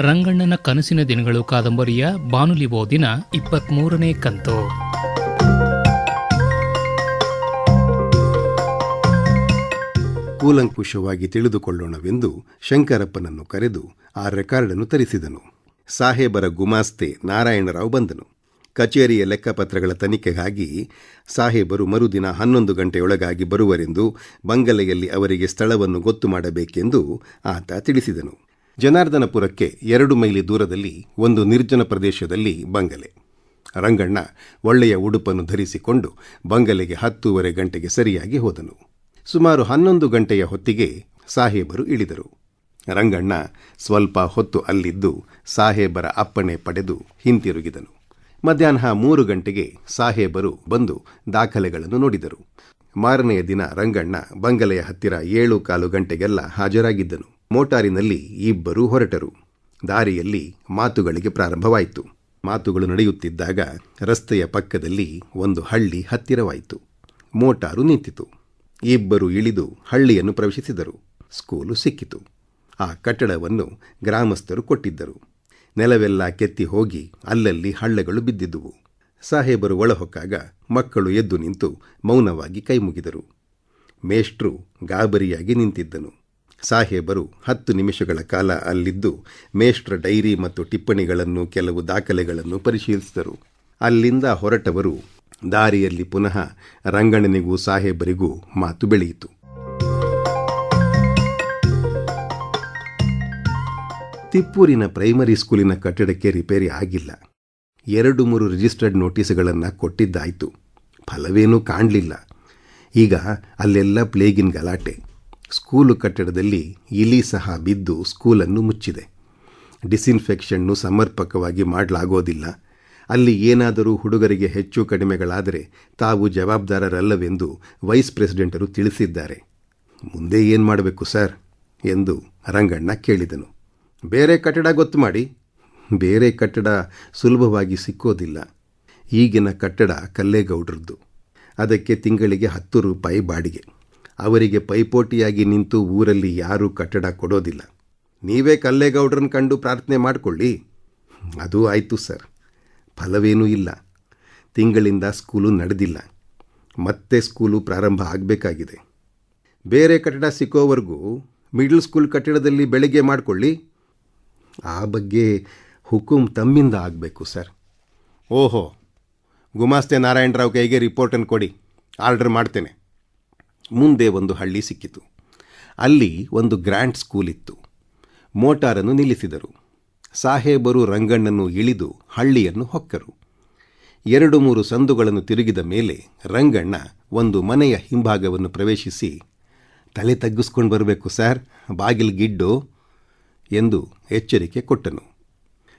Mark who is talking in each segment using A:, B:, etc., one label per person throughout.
A: ರಂಗಣ್ಣನ ಕನಸಿನ ದಿನಗಳು ಕಾದಂಬರಿಯ ಬಾನುಲಿ ಓದಿನ ಇಪ್ಪತ್ಮೂರನೇ ಕಂತು.
B: ಕೂಲಂಕುಷವಾಗಿ ತಿಳಿದುಕೊಳ್ಳೋಣವೆಂದು ಶಂಕರಪ್ಪನನ್ನು ಕರೆದು ಆ ರೆಕಾರ್ಡನ್ನು ತರಿಸಿದನು. ಸಾಹೇಬರ ಗುಮಾಸ್ತೆ ನಾರಾಯಣರಾವ್ ಬಂದನು. ಕಚೇರಿಯ ಲೆಕ್ಕಪತ್ರಗಳ ತನಿಖೆಗಾಗಿ ಸಾಹೇಬರು ಮರುದಿನ ಹನ್ನೊಂದು ಗಂಟೆಯೊಳಗಾಗಿ ಬರುವರೆಂದು ಬಂಗಲೆಯಲ್ಲಿ ಅವರಿಗೆ ಸ್ಥಳವನ್ನು ಗೊತ್ತು ಮಾಡಬೇಕೆಂದು ಆತ ತಿಳಿಸಿದನು. ಜನಾರ್ದನಪುರಕ್ಕೆ ಎರಡು ಮೈಲಿ ದೂರದಲ್ಲಿ ಒಂದು ನಿರ್ಜನ ಪ್ರದೇಶದಲ್ಲಿ ಬಂಗಲೆ. ರಂಗಣ್ಣ ಒಳ್ಳೆಯ ಉಡುಪನ್ನು ಧರಿಸಿಕೊಂಡು ಬಂಗಲೆಗೆ ಹತ್ತೂವರೆ ಗಂಟೆಗೆ ಸರಿಯಾಗಿ ಹೋದನು. ಸುಮಾರು ಹನ್ನೊಂದು ಗಂಟೆಯ ಹೊತ್ತಿಗೆ ಸಾಹೇಬರು ಇಳಿದರು. ರಂಗಣ್ಣ ಸ್ವಲ್ಪ ಹೊತ್ತು ಅಲ್ಲಿದ್ದು ಸಾಹೇಬರ ಅಪ್ಪಣೆ ಪಡೆದು ಹಿಂತಿರುಗಿದನು. ಮಧ್ಯಾಹ್ನ ಮೂರು ಗಂಟೆಗೆ ಸಾಹೇಬರು ಬಂದು ದಾಖಲೆಗಳನ್ನು ನೋಡಿದರು. ಮಾರನೆಯ ದಿನ ರಂಗಣ್ಣ ಬಂಗಲೆಯ ಹತ್ತಿರ ಏಳು ಕಾಲು ಗಂಟೆಗೆಲ್ಲ ಹಾಜರಾಗಿದ್ದನು. ಮೋಟಾರಿನಲ್ಲಿ ಇಬ್ಬರು ಹೊರಟರು. ದಾರಿಯಲ್ಲಿ ಮಾತುಗಳಿಗೆ ಪ್ರಾರಂಭವಾಯಿತು. ಮಾತುಗಳು ನಡೆಯುತ್ತಿದ್ದಾಗ ರಸ್ತೆಯ ಪಕ್ಕದಲ್ಲಿ ಒಂದು ಹಳ್ಳಿ ಹತ್ತಿರವಾಯಿತು. ಮೋಟಾರು ನಿಂತಿತು. ಇಬ್ಬರು ಇಳಿದು ಹಳ್ಳಿಯನ್ನು ಪ್ರವೇಶಿಸಿದರು. ಸ್ಕೂಲು ಸಿಕ್ಕಿತು. ಆ ಕಟ್ಟಡವನ್ನು ಗ್ರಾಮಸ್ಥರು ಕೊಟ್ಟಿದ್ದರು. ನೆಲವೆಲ್ಲ ಕೆತ್ತಿ ಹೋಗಿ ಅಲ್ಲಲ್ಲಿ ಹಳ್ಳಗಳು ಬಿದ್ದಿದ್ದುವು. ಸಾಹೇಬರು ಒಳಹೊಕ್ಕಾಗ ಮಕ್ಕಳು ಎದ್ದು ನಿಂತು ಮೌನವಾಗಿ ಕೈಮುಗಿದರು. ಮೇಷ್ಟ್ರು ಗಾಬರಿಯಾಗಿ ನಿಂತಿದ್ದನು. ಸಾಹೇಬರು ಹತ್ತು ನಿಮಿಷಗಳ ಕಾಲ ಅಲ್ಲಿದ್ದು ಮೇಷ್ಟ್ರ ಡೈರಿ ಮತ್ತು ಟಿಪ್ಪಣಿಗಳನ್ನು ಕೆಲವು ದಾಖಲೆಗಳನ್ನು ಪರಿಶೀಲಿಸಿದರು. ಅಲ್ಲಿಂದ ಹೊರಟವರು ದಾರಿಯಲ್ಲಿ ಪುನಃ ರಂಗಣ್ಣನಿಗೂ ಸಾಹೇಬರಿಗೂ ಮಾತು ಬೆಳೆಯಿತು. ತಿಪ್ಪೂರಿನ ಪ್ರೈಮರಿ ಸ್ಕೂಲಿನ ಕಟ್ಟಡಕ್ಕೆ ರಿಪೇರಿ ಆಗಿಲ್ಲ. ಎರಡು ಮೂರು ರಿಜಿಸ್ಟರ್ಡ್ ನೋಟಿಸ್ಗಳನ್ನು ಕೊಟ್ಟಿದ್ದಾಯಿತು. ಫಲವೇನೂ ಕಾಣಲಿಲ್ಲ. ಈಗ ಅಲ್ಲೆಲ್ಲ ಪ್ಲೇಗಿನ ಗಲಾಟೆ. ಸ್ಕೂಲು ಕಟ್ಟಡದಲ್ಲಿ ಇಲಿ ಸಹ ಬಿದ್ದು ಸ್ಕೂಲನ್ನು ಮುಚ್ಚಿದೆ. ಡಿಸಿನ್ಫೆಕ್ಷನ್ನು ಸಮರ್ಪಕವಾಗಿ ಮಾಡಲಾಗೋದಿಲ್ಲ. ಅಲ್ಲಿ ಏನಾದರೂ ಹುಡುಗರಿಗೆ ಹೆಚ್ಚು ಕಡಿಮೆಗಳಾದರೆ ತಾವು ಜವಾಬ್ದಾರರಲ್ಲವೆಂದು ವೈಸ್ ಪ್ರೆಸಿಡೆಂಟರು ತಿಳಿಸಿದ್ದಾರೆ. ಮುಂದೆ ಏನು ಮಾಡಬೇಕು ಸರ್? ಎಂದು ರಂಗಣ್ಣ ಕೇಳಿದನು. ಬೇರೆ ಕಟ್ಟಡ ಗೊತ್ತು ಮಾಡಿ. ಬೇರೆ ಕಟ್ಟಡ ಸುಲಭವಾಗಿ ಸಿಕ್ಕೋದಿಲ್ಲ. ಈಗಿನ ಕಟ್ಟಡ ಕಲ್ಲೇಗೌಡ್ರದ್ದು. ಅದಕ್ಕೆ ತಿಂಗಳಿಗೆ ಹತ್ತು ರೂಪಾಯಿ ಬಾಡಿಗೆ. ಅವರಿಗೆ ಪೈಪೋಟಿಯಾಗಿ ನಿಂತು ಊರಲ್ಲಿ ಯಾರೂ ಕಟ್ಟಡ ಕೊಡೋದಿಲ್ಲ. ನೀವೇ ಕಲ್ಲೇಗೌಡ್ರನ್ನ ಕಂಡು ಪ್ರಾರ್ಥನೆ ಮಾಡಿಕೊಳ್ಳಿ. ಅದು ಆಯಿತು ಸರ್. ಫಲವೇನೂ ಇಲ್ಲ. ತಿಂಗಳಿಂದ ಸ್ಕೂಲು ನಡೆದಿಲ್ಲ. ಮತ್ತೆ ಸ್ಕೂಲು ಪ್ರಾರಂಭ ಆಗಬೇಕಾಗಿದೆ. ಬೇರೆ ಕಟ್ಟಡ ಸಿಕ್ಕೋವರೆಗೂ ಮಿಡ್ಲ್ ಸ್ಕೂಲ್ ಕಟ್ಟಡದಲ್ಲಿ ಬೆಳಗ್ಗೆ ಮಾಡಿಕೊಳ್ಳಿ. ಆ ಬಗ್ಗೆ ಹುಕುಂ ತಮ್ಮಿಂದ ಆಗಬೇಕು ಸರ್. ಓಹೋ. ಗುಮಾಸ್ತೆ ನಾರಾಯಣರಾವ್ ಕೈಗೆ ರಿಪೋರ್ಟನ್ನು ಕೊಡಿ. ಆರ್ಡರ್ ಮಾಡ್ತೇನೆ. ಮುಂದೆ ಒಂದು ಹಳ್ಳಿ ಸಿಕ್ಕಿತು. ಅಲ್ಲಿ ಒಂದು ಗ್ರ್ಯಾಂಡ್ ಸ್ಕೂಲ್ ಇತ್ತು. ಮೋಟಾರನ್ನು ನಿಲ್ಲಿಸಿದರು. ಸಾಹೇಬರು ರಂಗಣ್ಣನ್ನು ಇಳಿದು ಹಳ್ಳಿಯನ್ನು ಹೊಕ್ಕರು. ಎರಡು ಮೂರು ಸಂದುಗಳನ್ನು ತಿರುಗಿದ ಮೇಲೆ ರಂಗಣ್ಣ ಒಂದು ಮನೆಯ ಹಿಂಭಾಗವನ್ನು ಪ್ರವೇಶಿಸಿ, ತಲೆ ತಗ್ಗಿಸ್ಕೊಂಡು ಬರಬೇಕು ಸರ್, ಬಾಗಿಲು ಗಿಡ್ಡು ಎಂದು ಎಚ್ಚರಿಕೆ ಕೊಟ್ಟನು.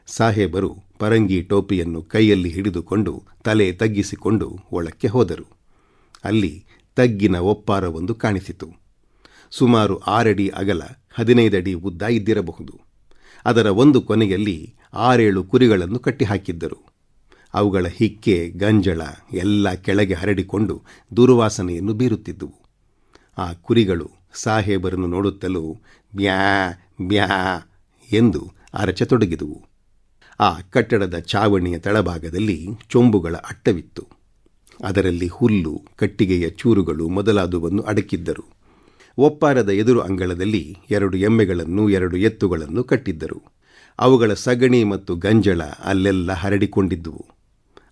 B: ಸಾಹೇಬರು ಪರಂಗಿ ಟೋಪಿಯನ್ನು ಕೈಯಲ್ಲಿ ಹಿಡಿದುಕೊಂಡು ತಲೆ ತಗ್ಗಿಸಿಕೊಂಡು ಒಳಕ್ಕೆ ಹೋದರು. ಅಲ್ಲಿ ತಗ್ಗಿನ ಒಪ್ಪಾರವೊಂದು ಕಾಣಿಸಿತು. ಸುಮಾರು ಆರಡಿ ಅಗಲ ಹದಿನೈದಡಿ ಉದ್ದ ಇದ್ದಿರಬಹುದು. ಅದರ ಒಂದು ಕೊನೆಯಲ್ಲಿ ಆರೇಳು ಕುರಿಗಳನ್ನು ಕಟ್ಟಿಹಾಕಿದ್ದರು. ಅವುಗಳ ಹಿಕ್ಕೆ, ಗಂಜಳ ಎಲ್ಲ ಕೆಳಗೆ ಹರಡಿಕೊಂಡು ದುರ್ವಾಸನೆಯನ್ನು ಬೀರುತ್ತಿದ್ದುವು. ಆ ಕುರಿಗಳು ಸಾಹೇಬರನ್ನು ನೋಡುತ್ತಲೂ ಬ್ಯಾ ಬ್ಯಾ ಎಂದು ಅರಚತೊಡಗಿದುವು. ಆ ಕಟ್ಟಡದ ಚಾವಣಿಯ ತಳಭಾಗದಲ್ಲಿ ಚೊಂಬುಗಳ ಅಟ್ಟವಿತ್ತು. ಅದರಲ್ಲಿ ಹುಲ್ಲು, ಕಟ್ಟಿಗೆಯ ಚೂರುಗಳು ಮೊದಲಾದುವನ್ನು ಅಡಕಿದ್ದರು. ಒಪ್ಪಾರದ ಎದುರು ಅಂಗಳದಲ್ಲಿ ಎರಡು ಎಮ್ಮೆಗಳನ್ನು, ಎರಡು ಎತ್ತುಗಳನ್ನು ಕಟ್ಟಿದ್ದರು. ಅವುಗಳ ಸಗಣಿ ಮತ್ತು ಗಂಜಳ ಅಲ್ಲೆಲ್ಲ ಹರಡಿಕೊಂಡಿದ್ದುವು.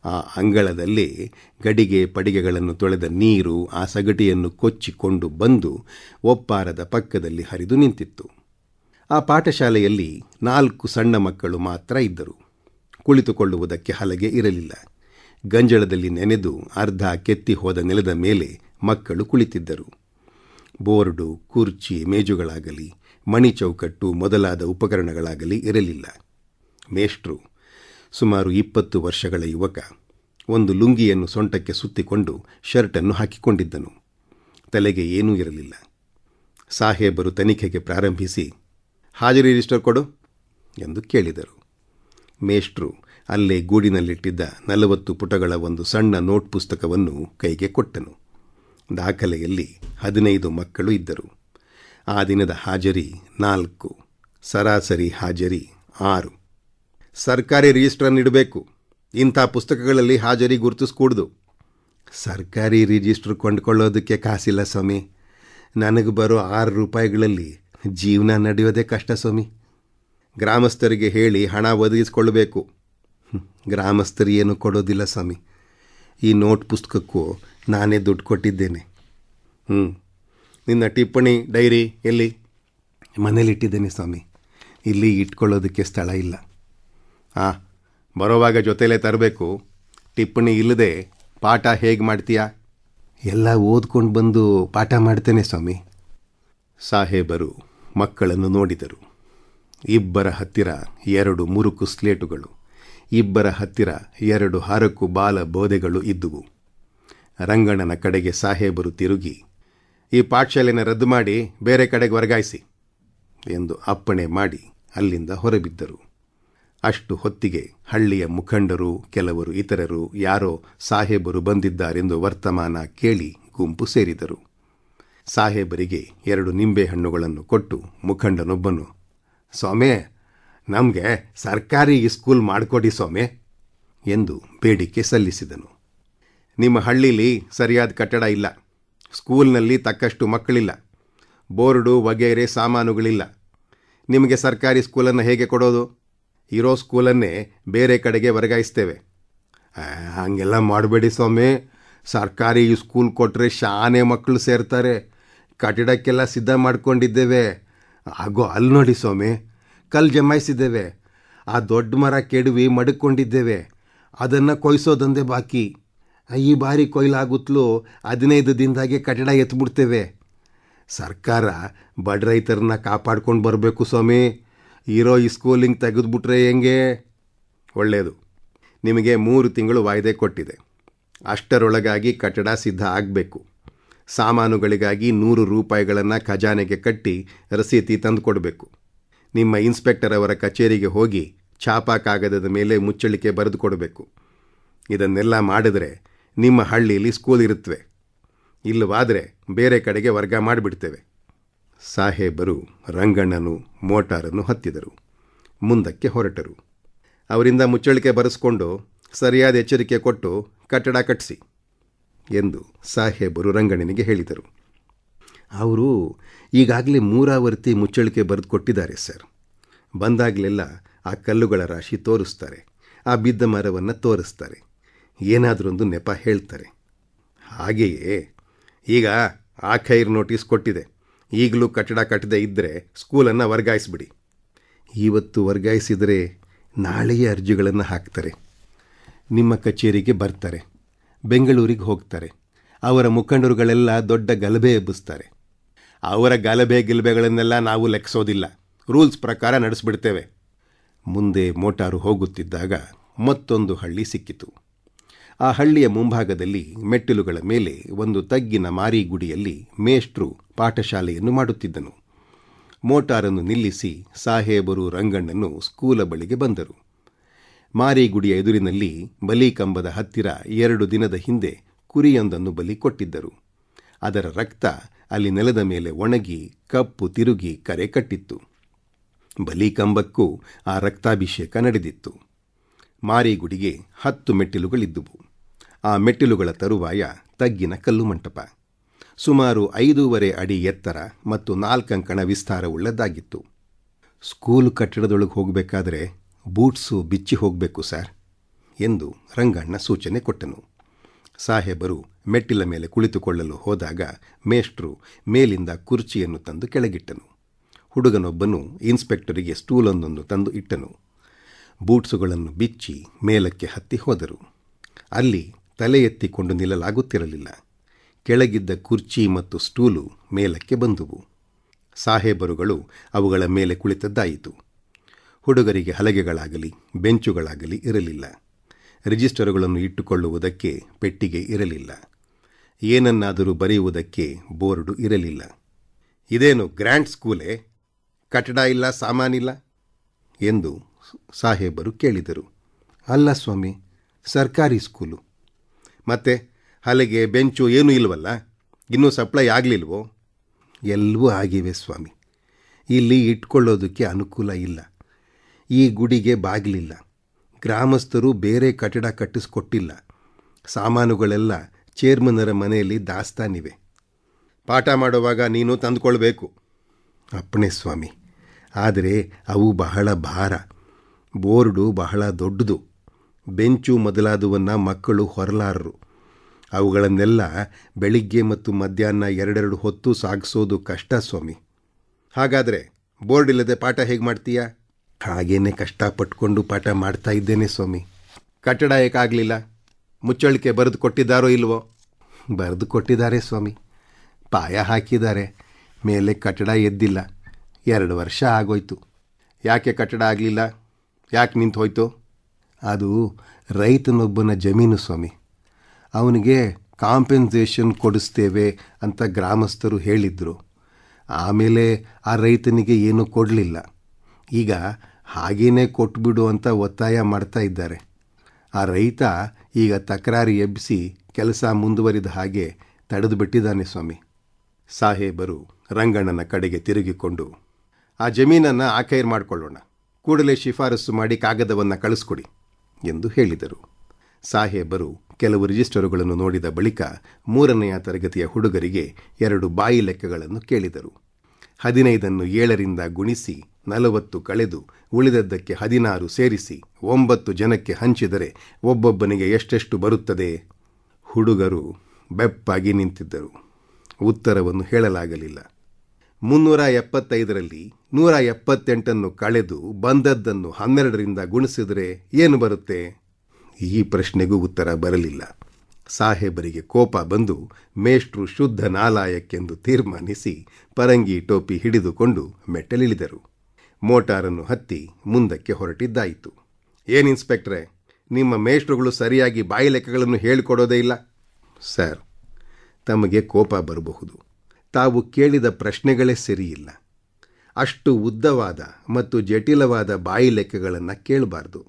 B: ಆ ಅಂಗಳದಲ್ಲೇ ಗಡಿಗೆ ಪಡಿಗೆಗಳನ್ನು ತೊಳೆದ ನೀರು ಆ ಸಗಟಿಯನ್ನು ಕೊಚ್ಚಿಕೊಂಡು ಬಂದು ಒಪ್ಪಾರದ ಪಕ್ಕದಲ್ಲಿ ಹರಿದು ನಿಂತಿತ್ತು. ಆ ಪಾಠಶಾಲೆಯಲ್ಲಿ ನಾಲ್ಕು ಸಣ್ಣ ಮಕ್ಕಳು ಮಾತ್ರ ಇದ್ದರು. ಕುಳಿತುಕೊಳ್ಳುವುದಕ್ಕೆ ಹಲಗೆ ಇರಲಿಲ್ಲ. ಗಂಜಳದಲ್ಲಿ ನೆನೆದು ಅರ್ಧ ಕೆತ್ತಿ ಹೋದ ನೆಲದ ಮೇಲೆ ಮಕ್ಕಳು ಕುಳಿತಿದ್ದರು. ಬೋರ್ಡು, ಕುರ್ಚಿ, ಮೇಜುಗಳಾಗಲಿ, ಮಣಿ ಚೌಕಟ್ಟು ಮೊದಲಾದ ಉಪಕರಣಗಳಾಗಲಿ ಇರಲಿಲ್ಲ. ಮೇಷ್ಟ್ರು, ಸುಮಾರು ಇಪ್ಪತ್ತು ವರ್ಷಗಳ ಯುವಕ, ಒಂದು ಲುಂಗಿಯನ್ನು ಸೊಂಟಕ್ಕೆ ಸುತ್ತಿಕೊಂಡು ಶರ್ಟನ್ನು ಹಾಕಿಕೊಂಡಿದ್ದನು. ತಲೆಗೆ ಏನೂ ಇರಲಿಲ್ಲ. ಸಾಹೇಬರು ತನಿಖೆಗೆ ಪ್ರಾರಂಭಿಸಿ, ಹಾಜರಿ ರಿಜಿಸ್ಟರ್ ಕೊಡು ಎಂದು ಕೇಳಿದರು. ಮೇಷ್ಟ್ರು ಅಲ್ಲೇ ಗೂಡಿನಲ್ಲಿಟ್ಟಿದ್ದ ನಲವತ್ತು ಪುಟಗಳ ಒಂದು ಸಣ್ಣ ನೋಟ್ ಪುಸ್ತಕವನ್ನು ಕೈಗೆ ಕೊಟ್ಟನು. ದಾಖಲೆಯಲ್ಲಿ ಹದಿನೈದು ಮಕ್ಕಳು ಇದ್ದರು. ಆ ದಿನದ ಹಾಜರಿ ನಾಲ್ಕು, ಸರಾಸರಿ ಹಾಜರಿ ಆರು. ಸರ್ಕಾರಿ ರಿಜಿಸ್ಟ್ರನ್ನು ಇಡಬೇಕು ಇಂಥ ಪುಸ್ತಕಗಳಲ್ಲಿ ಹಾಜರಿ ಗುರುತಿಸ್ಕೂಡ್ದು. ಸರ್ಕಾರಿ ರಿಜಿಸ್ಟ್ರ್ ಕೊಂಡ್ಕೊಳ್ಳೋದಕ್ಕೆ ಕಾಸಿಲ್ಲ ಸ್ವಾಮಿ. ನನಗೆ ಬರೋ ಆರು ರೂಪಾಯಿಗಳಲ್ಲಿ ಜೀವನ ನಡೆಯೋದೇ ಕಷ್ಟ ಸ್ವಾಮಿ. ಗ್ರಾಮಸ್ಥರಿಗೆ ಹೇಳಿ ಹಣ ಒದಗಿಸ್ಕೊಳ್ಬೇಕು ಗ್ರಾಮಸ್ಥರು ಕೊಡೋದಿಲ್ಲ ಸ್ವಾಮಿ. ಈ ನೋಟ್ ಪುಸ್ತಕಕ್ಕೂ ನಾನೇ ದುಡ್ಡು ಕೊಟ್ಟಿದ್ದೇನೆ. ಹ್ಞೂ ನಿನ್ನ ಟಿಪ್ಪಣಿ ಡೈರಿ ಎಲ್ಲಿ? ಮನೇಲಿಟ್ಟಿದ್ದೇನೆ ಸ್ವಾಮಿ. ಇಲ್ಲಿ ಇಟ್ಕೊಳ್ಳೋದಕ್ಕೆ ಸ್ಥಳ ಇಲ್ಲ. ಹಾಂ ಬರೋವಾಗ ಜೊತೆಲೇ ತರಬೇಕು. ಟಿಪ್ಪಣಿ ಇಲ್ಲದೆ ಪಾಠ ಹೇಗೆ ಮಾಡ್ತೀಯಾ? ಎಲ್ಲ ಓದ್ಕೊಂಡು ಬಂದು ಪಾಠ ಮಾಡ್ತೇನೆ ಸ್ವಾಮಿ. ಸಾಹೇಬರು ಮಕ್ಕಳನ್ನು ನೋಡಿದರು. ಇಬ್ಬರ ಹತ್ತಿರ ಎರಡು ಮುರುಕು ಸ್ಲೇಟುಗಳು. ಇಬ್ಬರ ಹತ್ತಿರ ಎರಡು ಹರಕು ಬಾಲ ಬೋಧೆಗಳು ಇದ್ದುವು. ರಂಗಣ್ಣನ ಕಡೆಗೆ ಸಾಹೇಬರು ತಿರುಗಿ, ಈ ಪಾಠಶಾಲೆನ ರದ್ದು ಮಾಡಿ ಬೇರೆ ಕಡೆಗೆ ವರ್ಗಾಯಿಸಿ ಎಂದು ಅಪ್ಪಣೆ ಮಾಡಿ ಅಲ್ಲಿಂದ ಹೊರಬಿದ್ದರು. ಅಷ್ಟು ಹೊತ್ತಿಗೆ ಹಳ್ಳಿಯ ಮುಖಂಡರು, ಕೆಲವರು ಇತರರು, ಯಾರೋ ಸಾಹೇಬರು ಬಂದಿದ್ದಾರೆಂದು ವರ್ತಮಾನ ಕೇಳಿ ಗುಂಪು ಸೇರಿದರು. ಸಾಹೇಬರಿಗೆ ಎರಡು ನಿಂಬೆಹಣ್ಣುಗಳನ್ನು ಕೊಟ್ಟು ಮುಖಂಡನೊಬ್ಬನು, ಸ್ವಾಮಿ ನಮಗೆ ಸರ್ಕಾರಿ ಸ್ಕೂಲ್ ಮಾಡಿಕೊಡಿ ಸ್ವಾಮಿ ಎಂದು ಬೇಡಿಕೆ ಸಲ್ಲಿಸಿದನು. ನಿಮ್ಮ ಹಳ್ಳೀಲಿ ಸರಿಯಾದ ಕಟ್ಟಡ ಇಲ್ಲ. ಸ್ಕೂಲ್ನಲ್ಲಿ ತಕ್ಕಷ್ಟು ಮಕ್ಕಳಿಲ್ಲ. ಬೋರ್ಡು, ವಗೈರೆ, ಸಾಮಾನುಗಳಿಲ್ಲ. ನಿಮಗೆ ಸರ್ಕಾರಿ ಸ್ಕೂಲನ್ನು ಹೇಗೆ ಕೊಡೋದು? ಇರೋ ಸ್ಕೂಲನ್ನೇ ಬೇರೆ ಕಡೆಗೆ ವರ್ಗಾಯಿಸ್ತೇವೆ. ಹಾಗೆಲ್ಲ ಮಾಡಬೇಡಿ ಸ್ವಾಮಿ. ಸರ್ಕಾರಿ ಸ್ಕೂಲ್ ಕೊಟ್ಟರೆ ಶಾನೆ ಮಕ್ಕಳು ಸೇರ್ತಾರೆ. ಕಟ್ಟಡಕ್ಕೆಲ್ಲ ಸಿದ್ಧ ಮಾಡ್ಕೊಂಡಿದ್ದೇವೆ. ಹಾಗೂ ಅಲ್ಲಿ ನೋಡಿ ಸ್ವಾಮಿ. ಕಲ್ಲು ಜಮಾಯಿಸಿದ್ದೇವೆ. ಆ ದೊಡ್ಡ ಮರ ಕೆಡವಿ ಮಡಕ್ಕೊಂಡಿದ್ದೇವೆ ಅದನ್ನು ಕೊಯ್ಸೋದಂದೇ ಬಾಕಿ. ಈ ಬಾರಿ ಕೊಯ್ಲಾಗುತ್ತಲೂ ಹದಿನೈದು ದಿನದಾಗೆ ಕಟ್ಟಡ ಎತ್ಬಿಡ್ತೇವೆ. ಸರ್ಕಾರ ಬಡ ರೈತರನ್ನ ಕಾಪಾಡ್ಕೊಂಡು ಬರಬೇಕು ಸ್ವಾಮಿ. ಇರೋ ಈ ಸ್ಕೂಲಿಂಗ್ ತೆಗೆದುಬಿಟ್ರೆ ಹೆಂಗೆ? ಒಳ್ಳೆಯದು ನಿಮಗೆ ಮೂರು ತಿಂಗಳು ವಾಯ್ದೆ ಕೊಟ್ಟಿದೆ. ಅಷ್ಟರೊಳಗಾಗಿ ಕಟ್ಟಡ ಸಿದ್ಧ ಆಗಬೇಕು. ಸಾಮಾನುಗಳಿಗಾಗಿ ನೂರು ರೂಪಾಯಿಗಳನ್ನು ಖಜಾನೆಗೆ ಕಟ್ಟಿ ರಸೀತಿ ತಂದುಕೊಡಬೇಕು. ನಿಮ್ಮ ಇನ್ಸ್ಪೆಕ್ಟರ್ ಅವರ ಕಚೇರಿಗೆ ಹೋಗಿ ಛಾಪಾ ಕಾಗದದ ಮೇಲೆ ಮುಚ್ಚಳಿಕೆ ಬರೆದು ಕೊಡಬೇಕು. ಇದನ್ನೆಲ್ಲ ಮಾಡಿದರೆ ನಿಮ್ಮ ಹಳ್ಳಿಯಲ್ಲಿ ಸ್ಕೂಲ್ ಇರುತ್ತವೆ ಇಲ್ಲವಾದರೆ ಬೇರೆ ಕಡೆಗೆ ವರ್ಗ ಮಾಡಿಬಿಡ್ತೇವೆ. ಸಾಹೇಬರು ರಂಗಣ್ಣನು ಮೋಟಾರನ್ನು ಹತ್ತಿದರು. ಮುಂದಕ್ಕೆ ಹೊರಟರು. ಅವರಿಂದ ಮುಚ್ಚಳಿಕೆ ಬರೆಸ್ಕೊಂಡು ಸರಿಯಾದ ಎಚ್ಚರಿಕೆ ಕೊಟ್ಟು ಕಟ್ಟಡ ಕಟ್ಟಿಸಿ ಎಂದು ಸಾಹೇಬರು ರಂಗಣ್ಣನಿಗೆ ಹೇಳಿದರು. ಅವರು ಈಗಾಗಲೇ ಮೂರಾವರ್ತಿ ಮುಚ್ಚಳಿಕೆ ಬರೆದು ಕೊಟ್ಟಿದ್ದಾರೆ ಸರ್. ಬಂದಾಗಲೆಲ್ಲ ಆ ಕಲ್ಲುಗಳ ರಾಶಿ ತೋರಿಸ್ತಾರೆ, ಆ ಬಿದ್ದ ಮರವನ್ನು ತೋರಿಸ್ತಾರೆ. ಏನಾದರೊಂದು ನೆಪ ಹೇಳ್ತಾರೆ. ಹಾಗೆಯೇ ಈಗ ಆ ಖೈರ್ ನೋಟಿಸ್ ಕೊಟ್ಟಿದೆ. ಈಗಲೂ ಕಟ್ಟಡ ಕಟ್ಟದೆ ಇದ್ದರೆ ಸ್ಕೂಲನ್ನು ವರ್ಗಾಯಿಸಿಬಿಡಿ. ಇವತ್ತು ವರ್ಗಾಯಿಸಿದರೆ ನಾಳೆಯೇ ಅರ್ಜಿಗಳನ್ನು ಹಾಕ್ತಾರೆ. ನಿಮ್ಮ ಕಚೇರಿಗೆ ಬರ್ತಾರೆ. ಬೆಂಗಳೂರಿಗೆ ಹೋಗ್ತಾರೆ. ಅವರ ಮುಖಂಡರುಗಳೆಲ್ಲ ದೊಡ್ಡ ಗಲಭೆ ಎಬ್ಬಿಸ್ತಾರೆ. ಅವರ ಗಲಭೆ ಗಿಲಭೆಗಳನ್ನೆಲ್ಲ ನಾವು ಲೆಕ್ಕಿಸೋದಿಲ್ಲ ರೂಲ್ಸ್ ಪ್ರಕಾರ ನಡೆಸ್ಬಿಡ್ತೇವೆ. ಮುಂದೆ ಮೋಟಾರು ಹೋಗುತ್ತಿದ್ದಾಗ ಮತ್ತೊಂದು ಹಳ್ಳಿ ಸಿಕ್ಕಿತು. ಆ ಹಳ್ಳಿಯ ಮುಂಭಾಗದಲ್ಲಿ ಮೆಟ್ಟಿಲುಗಳ ಮೇಲೆ ಒಂದು ತಗ್ಗಿನ ಮಾರಿಗುಡಿಯಲ್ಲಿ ಮೇಷ್ಟ್ರು ಪಾಠಶಾಲೆಯನ್ನು ಮಾಡುತ್ತಿದ್ದನು. ಮೋಟಾರನ್ನು ನಿಲ್ಲಿಸಿ ಸಾಹೇಬರು ರಂಗಣ್ಣನು ಸ್ಕೂಲ ಬಳಿಗೆ ಬಂದರು. ಮಾರಿಗುಡಿಯ ಎದುರಿನಲ್ಲಿ ಬಲಿಕಂಬದ ಹತ್ತಿರ ಎರಡು ದಿನದ ಹಿಂದೆ ಕುರಿಯೊಂದನ್ನು ಬಲಿ ಕೊಟ್ಟಿದ್ದರು. ಅದರ ರಕ್ತ ಅಲ್ಲಿ ನೆಲದ ಮೇಲೆ ಒಣಗಿ ಕಪ್ಪು ತಿರುಗಿ ಕರೆ ಕಟ್ಟಿತ್ತು. ಬಲಿಕಂಬಕ್ಕೂ ಆ ರಕ್ತಾಭಿಷೇಕ ನಡೆದಿತ್ತು. ಮಾರಿಗುಡಿಗೆ ಹತ್ತು ಮೆಟ್ಟಿಲುಗಳಿದ್ದುವು. ಆ ಮೆಟ್ಟಿಲುಗಳ ತರುವಾಯ ತಗ್ಗಿನ ಕಲ್ಲು ಮಂಟಪ ಸುಮಾರು ಐದೂವರೆ ಅಡಿ ಎತ್ತರ ಮತ್ತು ನಾಲ್ಕಂಕಣ ವಿಸ್ತಾರವುಳ್ಳದ್ದಾಗಿತ್ತು. ಸ್ಕೂಲ್ ಕಟ್ಟಡದೊಳಗೆ ಹೋಗಬೇಕಾದ್ರೆ ಬೂಟ್ಸು ಬಿಚ್ಚಿ ಹೋಗಬೇಕು, ಸರ್, ಎಂದು ರಂಗಣ್ಣ ಸೂಚನೆ ಕೊಟ್ಟನು. ಸಾಹೇಬರು ಮೆಟ್ಟಿಲ ಮೇಲೆ ಕುಳಿತುಕೊಳ್ಳಲು ಹೋದಾಗ ಮೇಷ್ಟ್ರು ಮೇಲಿಂದ ಕುರ್ಚಿಯನ್ನು ತಂದು ಕೆಳಗಿಟ್ಟನು. ಹುಡುಗನೊಬ್ಬನು ಇನ್ಸ್ಪೆಕ್ಟರಿಗೆ ಸ್ಟೂಲೊಂದೊಂದು ತಂದು ಇಟ್ಟನು. ಬೂಟ್ಸುಗಳನ್ನು ಬಿಚ್ಚಿ ಮೇಲಕ್ಕೆ ಹತ್ತಿ ಹೋದರು. ಅಲ್ಲಿ ತಲೆ ಎತ್ತಿಕೊಂಡು ನಿಲ್ಲಲಾಗುತ್ತಿರಲಿಲ್ಲ. ಕೆಳಗಿದ್ದ ಕುರ್ಚಿ ಮತ್ತು ಸ್ಟೂಲು ಮೇಲಕ್ಕೆ ಬಂದುವು. ಸಾಹೇಬರುಗಳು ಅವುಗಳ ಮೇಲೆ ಕುಳಿತದ್ದಾಯಿತು. ಹುಡುಗರಿಗೆ ಹಲಗೆಗಳಾಗಲಿ, ಬೆಂಚುಗಳಾಗಲಿ ಇರಲಿಲ್ಲ. ರಿಜಿಸ್ಟರುಗಳನ್ನು ಇಟ್ಟುಕೊಳ್ಳುವುದಕ್ಕೆ ಪೆಟ್ಟಿಗೆ ಇರಲಿಲ್ಲ. ಏನನ್ನಾದರೂ ಬರೆಯುವುದಕ್ಕೆ ಬೋರ್ಡು ಇರಲಿಲ್ಲ. ಇದೇನು ಗ್ರ್ಯಾಂಡ್ ಸ್ಕೂಲೇ? ಕಟ್ಟಡ ಇಲ್ಲ ಸಾಮಾನಿಲ್ಲ ಎಂದು ಸಾಹೇಬರು ಕೇಳಿದರು. ಅಲ್ಲ ಸ್ವಾಮಿ, ಸರ್ಕಾರಿ ಸ್ಕೂಲು. ಮತ್ತೆ ಹಲಗೆ ಬೆಂಚು ಏನೂ ಇಲ್ವಲ್ಲ? ಇನ್ನೂ ಸಪ್ಲೈ ಆಗಲಿಲ್ವೋ? ಎಲ್ಲವೂ ಆಗಿವೆ ಸ್ವಾಮಿ. ಇಲ್ಲಿ ಇಟ್ಕೊಳ್ಳೋದಕ್ಕೆ ಅನುಕೂಲ ಇಲ್ಲ. ಈ ಗುಡಿಗೆ ಬಾಗಿಲಿಲ್ಲ. ಗ್ರಾಮಸ್ಥರು ಬೇರೆ ಕಟ್ಟಡ ಕಟ್ಟಿಸ್ಕೊಟ್ಟಿಲ್ಲ. ಸಾಮಾನುಗಳೆಲ್ಲ ಚೇರ್ಮನರ ಮನೆಯಲ್ಲಿ ದಾಸ್ತಾನಿವೆ. ಪಾಠ ಮಾಡುವಾಗ ನೀನು ತಂದುಕೊಳ್ಬೇಕು. ಅಪ್ಪಣೆ ಸ್ವಾಮಿ. ಆದರೆ ಅವು ಬಹಳ ಭಾರ. ಬೋರ್ಡು ಬಹಳ ದೊಡ್ಡದು. ಬೆಂಚು ಮೊದಲಾದವನ್ನು ಮಕ್ಕಳು ಹೊರಲಾರರು. ಅವುಗಳನ್ನೆಲ್ಲ ಬೆಳಿಗ್ಗೆ ಮತ್ತು ಮಧ್ಯಾಹ್ನ ಎರಡೆರಡು ಹೊತ್ತು ಸಾಗಿಸೋದು ಕಷ್ಟ ಸ್ವಾಮಿ. ಹಾಗಾದರೆ ಬೋರ್ಡ್ ಇಲ್ಲದೆ ಪಾಠ ಹೇಗೆ ಮಾಡ್ತೀಯಾ? ಹಾಗೇನೆ ಕಷ್ಟಪಟ್ಟುಕೊಂಡು ಪಾಠ ಮಾಡ್ತಾ ಇದ್ದೇನೆ ಸ್ವಾಮಿ. ಕಟ್ಟಡ ಏಕಾಗಲಿಲ್ಲ. ಮುಚ್ಚಳಿಕೆ ಬರೆದು ಕೊಟ್ಟಿದ್ದಾರೋ ಇಲ್ವೋ? ಬರೆದು ಕೊಟ್ಟಿದ್ದಾರೆ ಸ್ವಾಮಿ. ಪಾಯ ಹಾಕಿದ್ದಾರೆ. ಮೇಲೆ ಕಟ್ಟಡ ಎದ್ದಿಲ್ಲ. ಎರಡು ವರ್ಷ ಆಗೋಯ್ತು. ಯಾಕೆ ಕಟ್ಟಡ ಆಗಲಿಲ್ಲ? ಯಾಕೆ ನಿಂತು ಹೋಯ್ತು? ಅದು ರೈತನೊಬ್ಬನ ಜಮೀನು ಸ್ವಾಮಿ. ಅವನಿಗೆ ಕಾಂಪೆನ್ಸೇಷನ್ ಕೊಡಿಸ್ತೇವೆ ಅಂತ ಗ್ರಾಮಸ್ಥರು ಹೇಳಿದರು. ಆಮೇಲೆ ಆ ರೈತನಿಗೆ ಏನೂ ಕೊಡಲಿಲ್ಲ. ಈಗ ಹಾಗೇನೇ ಕೊಟ್ಬಿಡು ಅಂತ ಒತ್ತಾಯ ಮಾಡ್ತಾ ಇದ್ದಾರೆ. ಆ ರೈತ ಈಗ ತಕರಾರಿ ಎಬ್ಬಿಸಿ ಕೆಲಸ ಮುಂದುವರಿದ ಹಾಗೆ ತಡೆದು ಬಿಟ್ಟಿದ್ದಾನೆ ಸ್ವಾಮಿ. ಸಾಹೇಬರು ರಂಗಣ್ಣನ ಕಡೆಗೆ ತಿರುಗಿಕೊಂಡು, ಆ ಜಮೀನನ್ನು ಆಖೈರ್ ಮಾಡಿಕೊಳ್ಳೋಣ. ಕೂಡಲೇ ಶಿಫಾರಸು ಮಾಡಿ ಕಾಗದವನ್ನು ಕಳಿಸ್ಕೊಡಿ, ಎಂದು ಹೇಳಿದರು. ಸಾಹೇಬರು ಕೆಲವು ರಿಜಿಸ್ಟರುಗಳನ್ನು ನೋಡಿದ ಬಳಿಕ ಮೂರನೆಯ ತರಗತಿಯ ಹುಡುಗರಿಗೆ ಎರಡು ಬಾಯಿ ಲೆಕ್ಕಗಳನ್ನು ಕೇಳಿದರು. ಹದಿನೈದನ್ನು ಏಳರಿಂದ ಗುಣಿಸಿ ನಲವತ್ತು ಕಳೆದು ಉಳಿದದ್ದಕ್ಕೆ ಹದಿನಾರು ಸೇರಿಸಿ ಒಂಬತ್ತು ಜನಕ್ಕೆ ಹಂಚಿದರೆ ಒಬ್ಬೊಬ್ಬನಿಗೆ ಎಷ್ಟೆಷ್ಟು ಬರುತ್ತದೆ? ಹುಡುಗರು ಬೆಪ್ಪಾಗಿ ನಿಂತಿದ್ದರು. ಉತ್ತರವನ್ನು ಹೇಳಲಾಗಲಿಲ್ಲ. ಮುನ್ನೂರ ಎಪ್ಪತ್ತೈದರಲ್ಲಿ ನೂರ ಎಪ್ಪತ್ತೆಂಟನ್ನು ಕಳೆದು ಬಂದದ್ದನ್ನು ಹನ್ನೆರಡರಿಂದ ಗುಣಿಸಿದರೆ ಏನು ಬರುತ್ತೆ? ಈ ಪ್ರಶ್ನೆಗೂ ಉತ್ತರ ಬರಲಿಲ್ಲ. ಸಾಹೇಬರಿಗೆ ಕೋಪ ಬಂದು ಮೇಷ್ಟ್ರು ಶುದ್ಧ ನಾಲಾಯಕ್ಕೆಂದು ತೀರ್ಮಾನಿಸಿ ಪರಂಗಿ ಟೋಪಿ ಹಿಡಿದುಕೊಂಡು ಮೆಟ್ಟಲಿಳಿದರು. ಮೋಟಾರನ್ನು ಹತ್ತಿ ಮುಂದಕ್ಕೆ ಹೊರಟಿದ್ದಾಯಿತು. ಏನು ಇನ್ಸ್ಪೆಕ್ಟ್ರೆ, ನಿಮ್ಮ ಮೇಷ್ಟ್ರುಗಳು ಸರಿಯಾಗಿ ಬಾಯಿ ಲೆಕ್ಕಗಳನ್ನು ಹೇಳಿಕೊಡೋದೇ ಇಲ್ಲ? ಸರ್, ತಮಗೆ ಕೋಪ ಬರಬಹುದು. ತಾವು ಕೇಳಿದ ಪ್ರಶ್ನೆಗಳೇ ಸರಿಯಿಲ್ಲ. ಅಷ್ಟು ಉದ್ದವಾದ ಮತ್ತು ಜಟಿಲವಾದ ಬಾಯಿ ಲೆಕ್ಕಗಳನ್ನು ಕೇಳಬಾರ್ದು.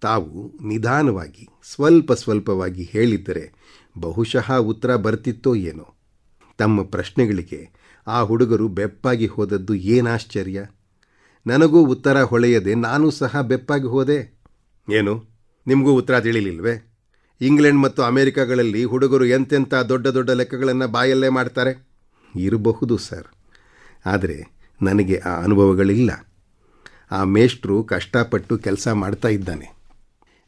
B: ತಾವು ನಿಧಾನವಾಗಿ, ಸ್ವಲ್ಪ ಸ್ವಲ್ಪವಾಗಿ ಹೇಳಿದ್ದರೆ ಬಹುಶಃ ಉತ್ತರ ಬರ್ತಿತ್ತೋ ಏನೋ. ತಮ್ಮ ಪ್ರಶ್ನೆಗಳಿಗೆ ಆ ಹುಡುಗರು ಬೆಪ್ಪಾಗಿ ಹೋದದ್ದು ಏನಾಶ್ಚರ್ಯ ನನಗೂ ಉತ್ತರ ಹೊಳೆಯದೆ ನಾನು ಸಹ ಬೆಪ್ಪಾಗಿ ಹೋದೆ. ಏನು? ನಿಮಗೂ ಉತ್ತರ ತಿಳಿಲಿಲ್ವೇ? ಇಂಗ್ಲೆಂಡ್ ಮತ್ತು ಅಮೆರಿಕಗಳಲ್ಲಿ ಹುಡುಗರು ಎಂತೆಂಥ ದೊಡ್ಡ ದೊಡ್ಡ ಲೆಕ್ಕಗಳನ್ನು ಬಾಯಲ್ಲೇ ಮಾಡ್ತಾರೆ? ಇರಬಹುದು, ಸರ್. ಆದರೆ ನನಗೆ ಆ ಅನುಭವಗಳಿಲ್ಲ. ಆ ಮೇಷ್ಟ್ರು ಕಷ್ಟಪಟ್ಟು ಕೆಲಸ ಮಾಡ್ತಾ ಇದ್ದಾನೆ.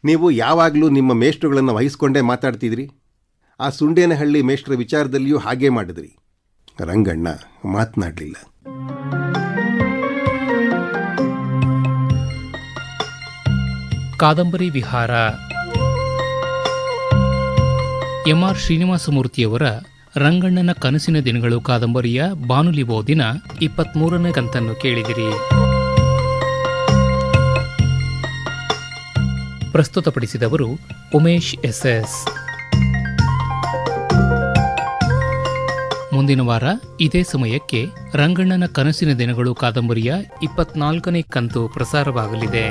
B: ನೀವು ಯಾವಾಗಲೂ ನಿಮ್ಮ ಮೇಷ್ಟ್ರುಗಳನ್ನು ವಹಿಸ್ಕೊಂಡೇ ಮಾತಾಡ್ತಿದ್ರಿ? ಆ ಸುಂಡೇನಹಳ್ಳಿ ಮೇಷ್ಟ್ರ ವಿಚಾರದಲ್ಲಿಯೂ ಹಾಗೇ ಮಾಡಿದ್ರಿ. ರಂಗಣ್ಣ, ಮಾತನಾಡಲಿಲ್ಲ.
A: ಕಾದಂಬರಿ ವಿಹಾರ. ಎಂಆರ್ ಶ್ರೀನಿವಾಸಮೂರ್ತಿಯವರ ರಂಗಣ್ಣನ ಕನಸಿನ ದಿನಗಳು ಕಾದಂಬರಿಯ ಬಾನುಲಿ ಓದಿನ ಇಪ್ಪತ್ಮೂರನೇ ಕಂತನ್ನು ಕೇಳಿದಿರಿ. ಪ್ರಸ್ತುತಪಡಿಸಿದವರು ಉಮೇಶ್ ಎಸ್ಎಸ್. ಮುಂದಿನ ವಾರ ಇದೇ ಸಮಯಕ್ಕೆ ರಂಗಣ್ಣನ ಕನಸಿನ ದಿನಗಳು ಕಾದಂಬರಿಯ ಇಪ್ಪತ್ನಾಲ್ಕನೇ ಕಂತು ಪ್ರಸಾರವಾಗಲಿದೆ.